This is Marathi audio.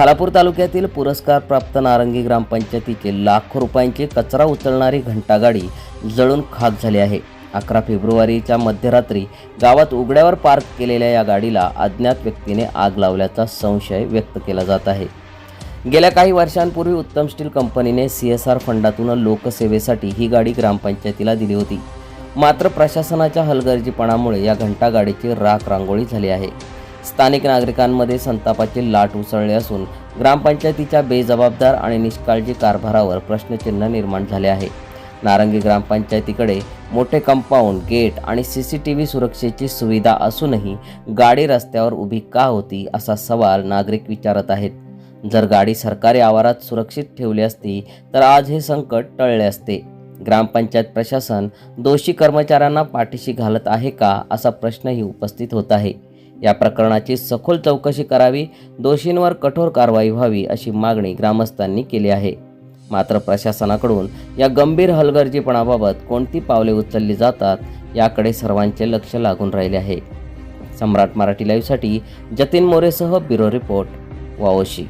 खालापूर तालुक्यातील पुरस्कारप्राप्त नारंगी ग्रामपंचायतीचे लाखो रुपयांची कचरा उचलणारी घंटागाडी जळून खाक झाली आहे. अकरा फेब्रुवारीच्या मध्यरात्री गावात उघड्यावर पार्क केलेल्या या गाडीला अज्ञात व्यक्तीने आग लावल्याचा संशय व्यक्त केला जात आहे. गेल्या काही वर्षांपूर्वी उत्तम स्टील कंपनीने सी एस आर फंडातून लोकसेवेसाठी ही गाडी ग्रामपंचायतीला दिली होती. मात्र प्रशासनाच्या हलगर्जीपणामुळे या घंटागाडीची राख रांगोळी झाली आहे. स्थानिक नागरिकांमध्ये संतापाची लाट उसळली असून ग्रामपंचायतीच्या बेजबाबदार आणि निष्काळजी कारभारावर प्रश्नचिन्ह निर्माण झाले आहे. नारंगी ग्रामपंचायतीकडे मोठे कंपाऊंड गेट आणि सी सी टी व्ही सुरक्षेची सुविधा असूनही गाडी रस्त्यावर उभी का होती असा सवाल नागरिक विचारत आहेत. जर गाडी सरकारी आवारात सुरक्षित ठेवली असती तर आज हे संकट टळले असते. ग्रामपंचायत प्रशासन दोषी कर्मचाऱ्यांना पाठीशी घालत आहे का असा प्रश्नही उपस्थित होत आहे. या प्रकरणाची सखोल चौकशी करावी दोषींवर कठोर कारवाई व्हावी अशी मागणी ग्रामस्थांनी केली आहे. मात्र प्रशासनाकडून या गंभीर हलगर्जीपणाबाबत कोणती पावले उचलली जातात याकडे सर्वांचे लक्ष लागून राहिले आहे. सम्राट मराठी लाईव्हसाठी जतीन मोरेसह ब्युरो रिपोर्ट वावशी.